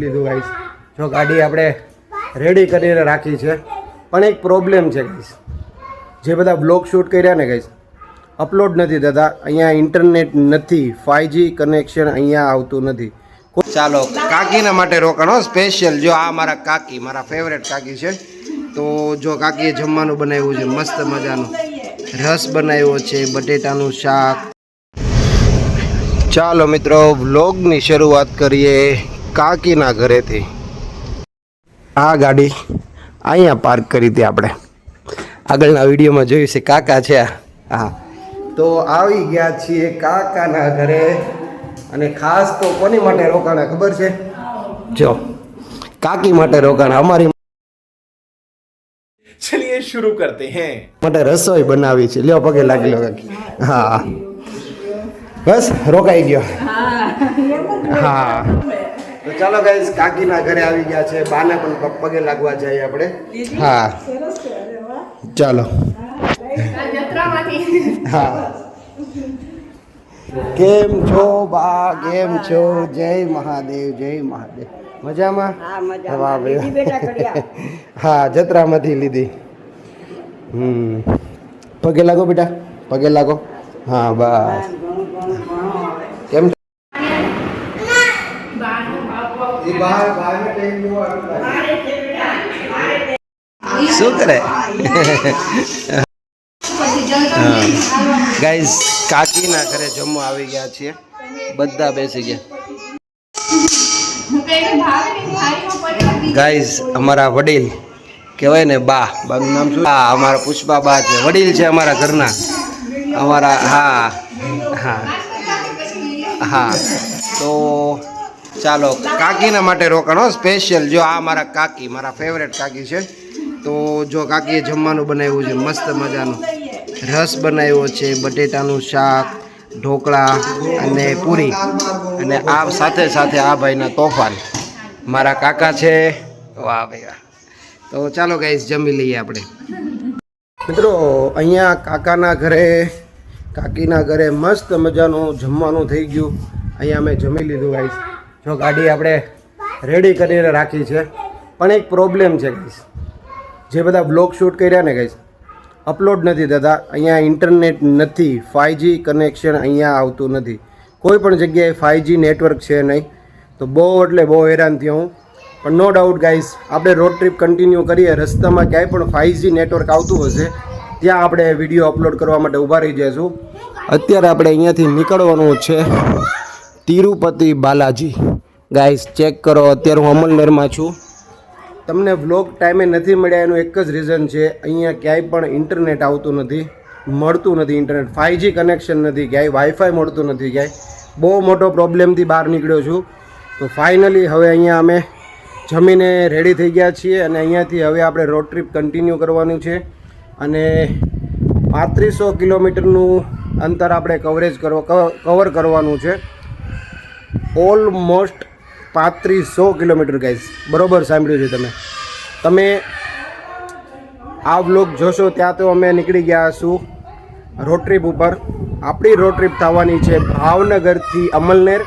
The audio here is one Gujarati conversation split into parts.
લીધું ગાઈસ જો ગાડી આપણે રેડી કરીને રાખી છે. પણ એક પ્રોબ્લેમ છે ગાઈસ જે બધા બ્લોગ શૂટ કર્યા ને ગાઈસ અપલોડ નથી થતા. અહીંયા ઇન્ટરનેટ નથી ફાઈવજી કનેક્શન અહીંયા આવતું નથી. ચાલો, કાકીના માટે રોકાણો સ્પેશિયલ જો આ મારા કાકી, મારા ફેવરેટ કાકી છે. તો જો કાકીએ જમવાનું બનાવ્યું છે, મસ્ત મજાનું. રસ બનાવ્યો છે, બટેટાનું શાક. ચાલો મિત્રો વ્લોગની શરૂઆત કરીએ. કાકીના ઘરેથી. આ ગાડી અહીંયા પાર્ક કરી હતી આપણે. આગળના વિડીયોમાં જોયું છે કાકા છે હા. તો આવી ગયા છીએ કાકાના ઘરે. અને ખાસ તો કોની માટે રોકાણા ખબર છે? જો. કાકી માટે રોકાણા. અમારી ચલિએ શરૂ કરતે હે. માટે રસોઈ બનાવી છે. લ્યો પગે લાગી લો કાકી. હા. બસ રોકાઈ ગયો. હા. તો ચાલો ગાઈસ કાકીના ઘરે આવી ગયા છે. બાને પણ પગે લાગવા જઈએ આપણે. હા. ચાલો. હા કેમ છો બા? કેમ છો? જય મહાદેવ જય મહાદેવ. મજામાં? હા. હા જત્રામાંથી લીધી. હમ. પગે લાગો બેટા. પગે લાગો. હા બસ. એ બહાર બહારને ટાઈમ જોવો શું કરે? ગાઈઝ કાકીના ઘરે જમવા આવી ગયા છીએ. બધા બેસી ગયા. ગાઈઝ અમારા વડીલ કહેવાય ને બા બાનું નામ શું? હા અમારા પુષ્પા બા છે. વડીલ છે અમારા ઘરના. અમારા હા હા. હા. તો ચાલો, કાકીના માટે રોકાણો સ્પેશિયલ જો આ મારા કાકી, મારા ફેવરેટ કાકી છે. તો જો કાકીએ જમવાનું બનાવ્યું છે, મસ્ત મજાનું. રસ બનાવ્યો છે, બટેટાનું શાક, ઢોકળા અને પૂરી. અને આ સાથે સાથે આ ભાઈના તોફાન. મારા કાકા છે. વાહ ભાઈ તો ચાલો ગાઈસ જમી લઈએ આપણે. મિત્રો, અહીંયા કાકાના ઘરે, કાકીના ઘરે મસ્ત મજાનું જમવાનું થઈ ગયું. અહીંયા મેં જમી લીધું ગાઈસ જો ગાડી આપણે રેડી કરીને રાખી છે. પણ એક પ્રોબ્લેમ છે ગાઈસ જે બધા બ્લોગ શૂટ કર્યા ને ગઈશ અપલોડ નથી થતા. અહીંયા ઇન્ટરનેટ નથી. ફાઇવજી કનેક્શન અહીંયા આવતું નથી. કોઈ પણ જગ્યાએ ફાઇવજી નેટવર્ક છે નહીં. તો બહુ એટલે બહુ હેરાન થયો હું. પણ નો ડાઉટ ગાઈસ આપણે રોડ ટ્રીપ કન્ટિન્યુ કરીએ, રસ્તામાં ક્યાંય પણ ફાઇવજી નેટવર્ક આવતું હશે, ત્યાં આપણે વીડિયો અપલોડ કરવા માટે ઊભા રહી જઈશું. અત્યારે આપણે અહીંયાથી નીકળવાનું છે. તિરુપતિ બાલાજી. ગાઈસ ચેક કરો, અત્યારે હું અમલનેરમાં છું. તમને વ્લોગ ટાઈમે નથી મળ્યા, એનું એક જ રીઝન છે, અહીંયા ક્યાંય પણ ઇન્ટરનેટ આવતું નથી, મળતું નથી ઇન્ટરનેટ ફાઇવજી કનેક્શન નથી, ક્યાંય વાઈફાઈ મળતું નથી ક્યાંય. બહુ મોટો પ્રોબ્લેમથી બહાર નીકળ્યો છું. તો ફાઇનલી હવે અહીંયા અમે જમીને રેડી થઈ ગયા છીએ અને અહીંયાથી હવે આપણે રોડ ટ્રીપ કન્ટિન્યુ કરવાનું છે. અને પાંત્રીસો કિલોમીટરનું અંતર આપણે કવરેજ કરવા કવર કરવાનું છે. ઓલમોસ્ટ પાંત્રીસો કિલોમીટર ગાઈઝ બરોબર સાંભળ્યું છે તમે. તમે આ વ્લોગ જોશો, ત્યાં તો અમે નીકળી ગયા છું રોડ ટ્રીપ ઉપર. આપણી રોડ ટ્રીપ થવાની છે ભાવનગરથી અમલનેર,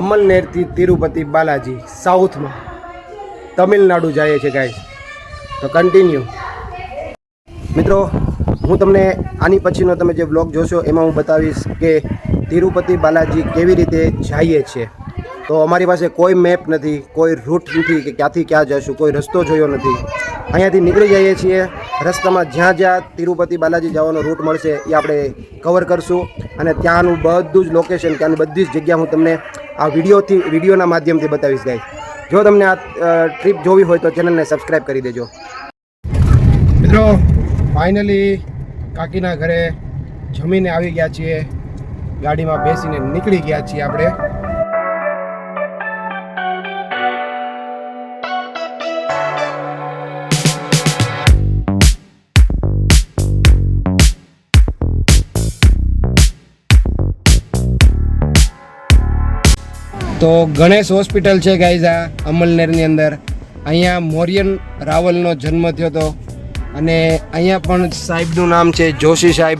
અમલનેરથી તિરુપતિ બાલાજી સાઉથમાં તમિલનાડુ જઈએ છે ગાઈઝ તો કન્ટિન્યુ મિત્રો, હું તમને આની પછીનો તમે જે વ્લોગ જોશો, એમાં હું બતાવીશ કે તિરુપતિ બાલાજી કેવી રીતે જઈએ છીએ? તો અમારી પાસે કોઈ મેપ નથી, કોઈ રૂટ નથી કે ક્યાંથી ક્યાં જઈશું કોઈ રસ્તો જોયો નથી. અહીંયાથી નીકળી જઈએ છીએ. રસ્તામાં જ્યાં જ્યાં તિરુપતિ બાલાજી જવાનો રૂટ મળશે એ આપણે કવર કરશું અને ત્યાંનું બધું જ લોકેશન ત્યાંની બધી જ જગ્યા હું તમને આ વિડીયોથી, વિડીયોના માધ્યમથી બતાવીશ ગાઈસ જો તમને આ ટ્રીપ જોવી હોય તો ચેનલને સબસ્ક્રાઈબ કરી દેજો. મિત્રો ફાઇનલી કાકીના ઘરે જમીને આવી ગયા છીએ. ગાડીમાં બેસીને નીકળી ગયા છીએ આપણે. તો ગણેશ હોસ્પિટલ છે ગાઈઝ આ, અમલનેરની અંદર. અહીંયા મોરિયન રાવલનો જન્મ થયો હતો. અને અહીંયા પણ સાહેબનું નામ છે જોશી સાહેબ.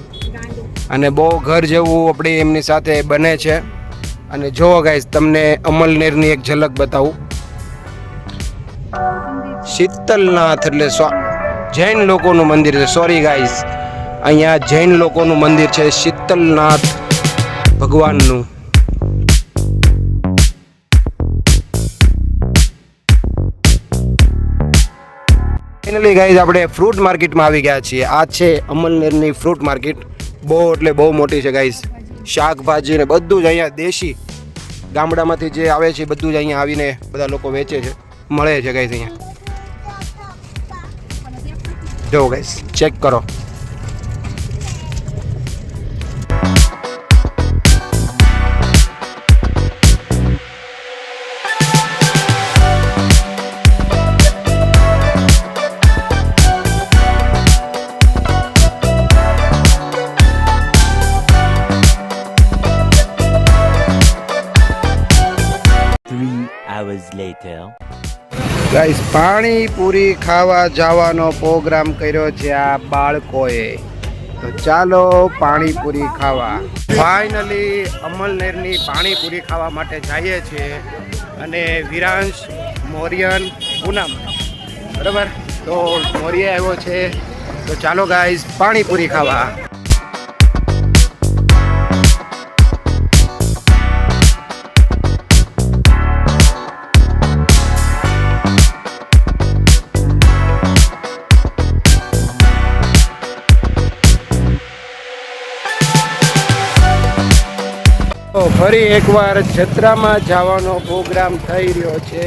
અને બહુ ઘર જેવું આપણે એમની સાથે બને છે. અને જો ગાઈઝ તમને અમલનેરની એક ઝલક બતાવું. શીતલનાથ એટલે જૈન લોકોનું મંદિર છે. સોરી ગાઈસ અહીંયા જૈન લોકોનું મંદિર છે. શીતલનાથ ભગવાનનું. ફાઇનલી ગાઈઝ આપણે ફ્રૂટ માર્કેટમાં આવી ગયા છીએ. આ છે અમલનેરની ફ્રૂટ માર્કેટ બહુ એટલે બહુ મોટી છે ગાઈઝ શાકભાજી ને બધું જ અહીંયા દેશી ગામડામાંથી જે આવે છે બધું જ અહીંયા આવીને બધા લોકો વેચે છે, મળે છે ગાઈઝ અહીંયા. જો ગાઈઝ ચેક કરો. Hours later. ગાઈસ પાણીપુરી ખાવા જવાનો પ્રોગ્રામ કર્યો છે આ બાળકોએ. તો ચાલો પાણીપુરી ખાવા. ફાઇનલી અમલનેરની પાણીપુરી ખાવા માટે જઈએ છીએ અને વિરાંશ મોરિયન પૂનમ. બરાબર? તો મોરિયા આવ્યો છે. તો ચાલો ગાઈસ પાણીપુરી ખાવા. તો ફરી એકવાર જત્રામાં જવાનો પ્રોગ્રામ થઈ રહ્યો છે.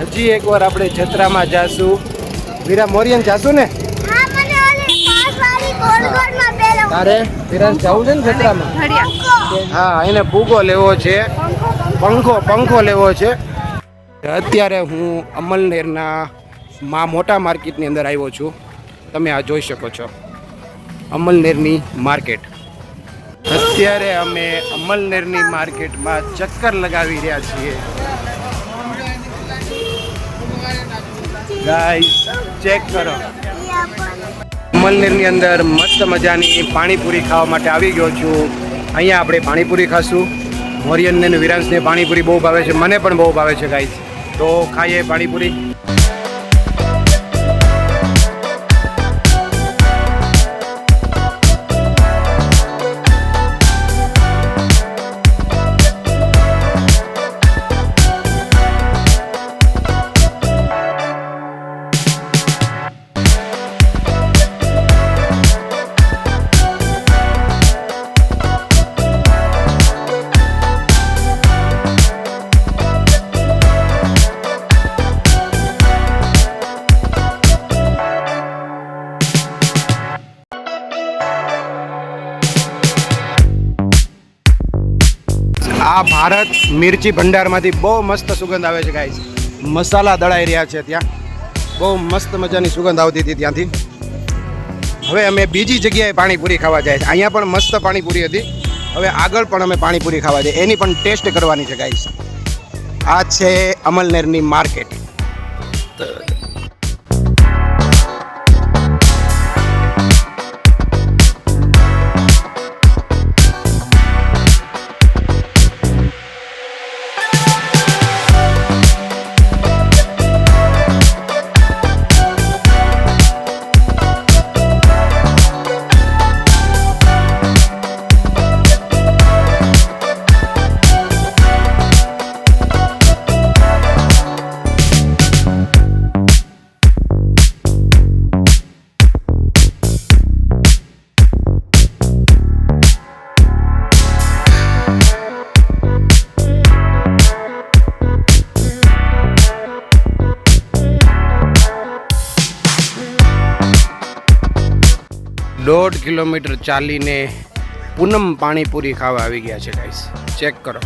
હજી એકવાર આપણે જત્રામાં જાશું. વીરા મોરિયન જાશું ને? તારે? વિરાન જવું છે ને જત્રામાં? હા એને ભૂગો લેવો છે. પંખો પંખો લેવો છે. અત્યારે હું અમલનેરના મા મોટા માર્કેટની અંદર આવ્યો છું. તમે આ જોઈ શકો છો. અમલનેરની માર્કેટ. અત્યારે અમે અમલનેરની માર્કેટમાં ચક્કર લગાવી રહ્યા છીએ. ગાઈસ ચેક કરો. અમલનેરની અંદર મસ્ત મજાની પાણીપુરી ખાવા માટે આવી ગયો છું. અહીંયા આપણે પાણીપુરી ખાશું. મોરિયનને વિરાંશને પાણીપુરી બહુ ભાવે છે. મને પણ બહુ ભાવે છે ગાઈસ તો ખાઈએ પાણીપુરી. આ ભારત મિર્ચી ભંડારમાંથી બહુ મસ્ત સુગંધ આવે છે ગાઈસ મસાલા દળાઈ રહ્યા છે ત્યાં. બહુ મસ્ત મજાની સુગંધ આવતી હતી ત્યાંથી. હવે અમે બીજી જગ્યાએ પાણીપુરી ખાવા જાય છે. અહીંયા પણ મસ્ત પાણીપુરી હતી. હવે આગળ પણ અમે પાણીપુરી ખાવા જઈએ એની પણ ટેસ્ટ કરવાની છે ગાઈસ આ છે અમલનેરની માર્કેટ. દોઢ કિલોમીટર ચાલીને પૂનમ પાણીપુરી ખાવા આવી ગયા છે ગાઈસ ચેક કરો.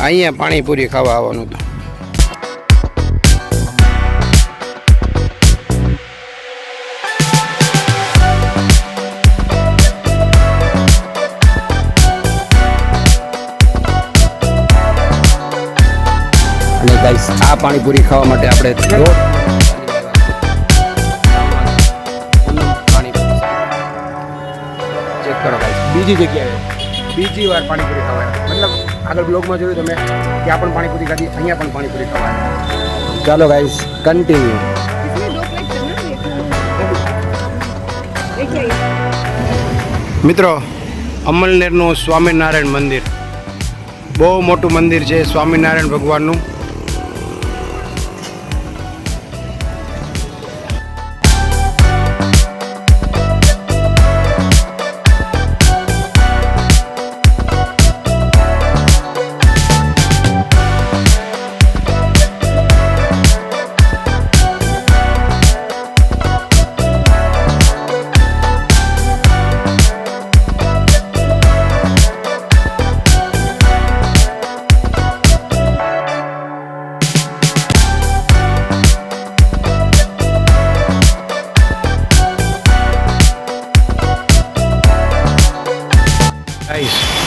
અહીંયા પાણીપુરી ખાવા આવવાનું હતું અને આ પાણીપુરી ખાવા માટે આપણે બીજી જગ્યાએ બીજી વાર પાણીપુરી ખવાય મતલબ આગળ બ્લોગમાં જોયું તમે ત્યાં પણ પાણીપુરી ખાધી અહીંયા પણ પાણીપુરી ખવાય ચાલો ગાઈસ કન્ટિન્યુ મિત્રો અમલનેરનું સ્વામિનારાયણ મંદિર. બહુ મોટું મંદિર છે સ્વામિનારાયણ ભગવાનનું.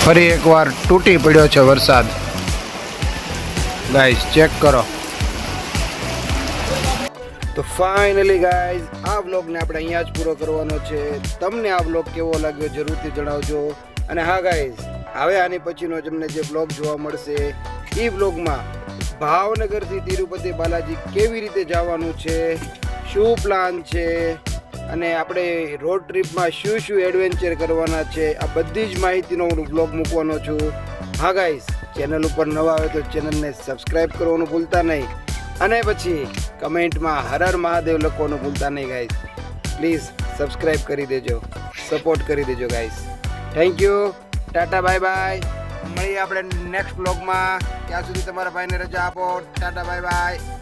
ફરી એકવાર તૂટી પડ્યો છે વરસાદ. ગાઈઝ ચેક કરો. તો ફાઇનલી ગાઈઝ આ વ્લોગને આપણે અહીંયા જ પૂરો કરવાનો છે. તમને આ વ્લોગ કેવો લાગ્યો જરૂરથી જણાવજો. અને હા ગાઈઝ હવે આની પછીનો તમને જે વ્લોગ જોવા મળશે એ વ્લોગમાં ભાવનગરથી તિરુપતિ બાલાજી કેવી રીતે જવાનું છે, શું પ્લાન છે અને આપણે રોડ ટ્રીપમાં શું શું એડવેન્ચર કરવાના છે, આ બધી જ માહિતીનો હું બ્લોગ મૂકવાનો છું. હા ગાઈસ ચેનલ ઉપર નવા આવે તો ચેનલને સબસ્ક્રાઈબ કરવાનું ભૂલતા નહીં. અને પછી કમેન્ટમાં હર હર મહાદેવ લખવાનું ભૂલતા નહીં ગાઈસ પ્લીઝ સબસ્ક્રાઈબ કરી દેજો સપોર્ટ કરી દેજો guys thank you tata bye bye મળીએ આપણે નેક્સ્ટ બ્લોગમાં ત્યાં સુધી તમારા ભાઈને રજા આપો. Tata bye by